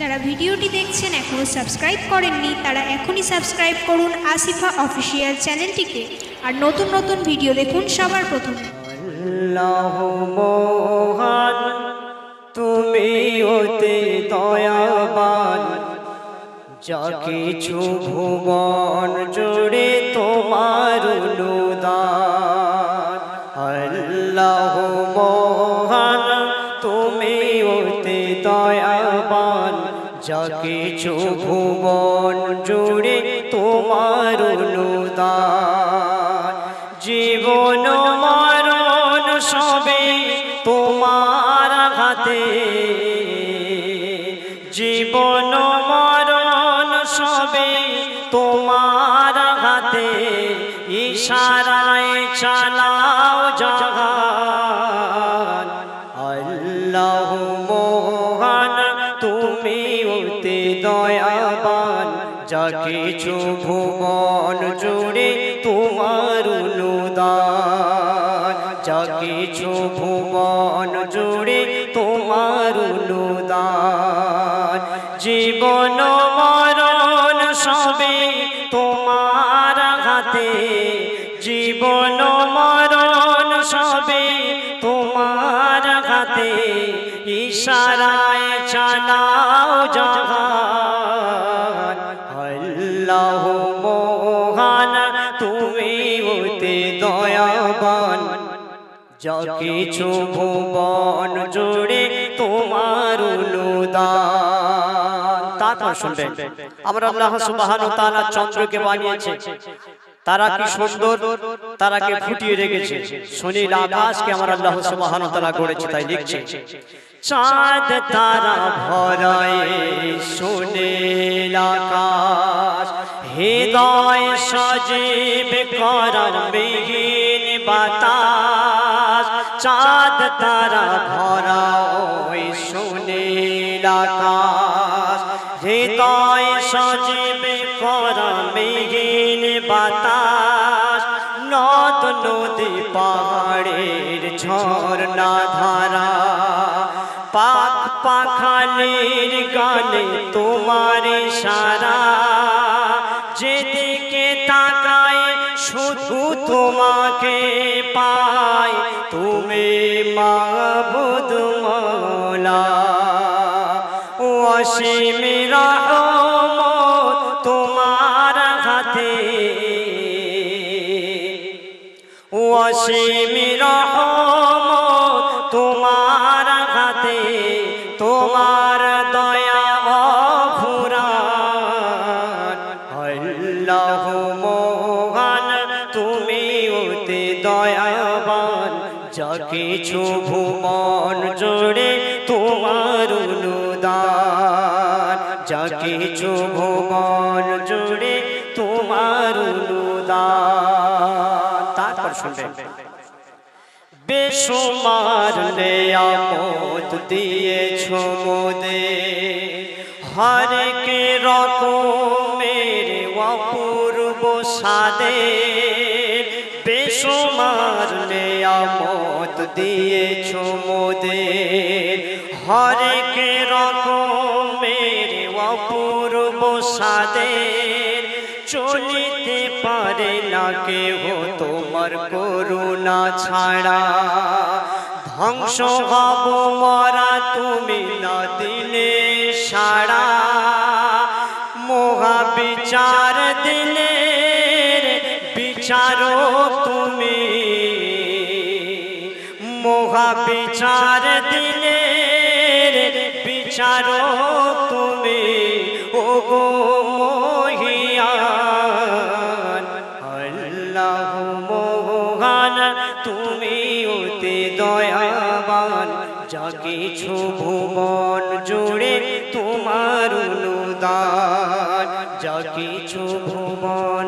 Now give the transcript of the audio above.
যারা ভিডিওটি দেখছেন এখনও সাবস্ক্রাইব করেননি, তারা এখনই সাবস্ক্রাইব করুন আসিফা অফিসিয়াল চ্যানেলটিকে। আর নতুন নতুন ভিডিও দেখুন সবার প্রথমে। তুমি অতি দয়াবান। যা কিছু ভুবন জুড়ে তোমার অনুদান। যা কিছু ভুবন জুড়ে তোমার অনুদান। জীবন মরণ সবে তোমার হাতে জীবন মরণ সবে তোমার হাতে ইশারায় চালাও জাহান অতি দয়াবান, যা কিছু ভুবন জুড়ে তোমার অনুদান, যা কিছু ভুবন জুড়ে তোমার অনুদান। জীবন মরণ সবে তোমার হাতে, জীবন মরণ সবে তোমার হাতে ইশারায় চালাও জাহান আল্লাহ মোহান, তুমি অতি দয়াবান। যা কিছু ভুবন জুড়ে তোমার অনুদান। তারপর শুনবেন, আমরা আল্লাহ তাআলা চন্দ্রকে বানিয়েছে। তারা কি সুন্দর? তারাকে ফুটিয়ে রেখেছে? সুনীল আকাশকে আমার আল্লাহ সুবহানাহু ওয়া তাআলা গড়েছে তাই লিখছে। চাঁদ তারা ভরায় সুনীল আকাশ হৃদয় সজীব করার বিহীন বাতাস। চাঁদ তারা ভরা ওই সুনীল আকাশ হৃদয় সজীব বাতাস, নদ, নদী, পাহাড়ের ঝর্ণা ধারা। পাক পাখালির গানে তোমার সারা যেদিকে তাকায় শুধু তোমাকে পায় তুমি মাবুদ মৌলা অসীম রহমত অসীম রহমত তোমার হাতে, তোমার দয়া অফুরান আল্লাহ মোহান, তুমি অতি দয়াবান। যা কিছু ভুবন জোড়ে তোমার অনুদান। যা কিছু ভুবন জোড়ে তোমার অনুদান। তারপর শুনবেন বেসুমার নেয়ামত দিয়েছ মোদে। হরেক রকমের অপূর্ব সাদে বেসুমার নেয়ামত দিয়েছ মোদে। হরেক রকমের অপূর্ব সাদের চলিতে পারে না কেহ তোমার করুণা ছাড়া। ধ্বংস হব মরা তুমি না দিলে সাড়া। মহা বিচার দিলে বিচারো তুমি। মহা বিচার দিলে বিচারো তুমি। ও গো মোহান তুমি অতি দয়াবান। যা কিছু ভুবন জুড়ে তোমার অনুদান। যা কিছু ভুবন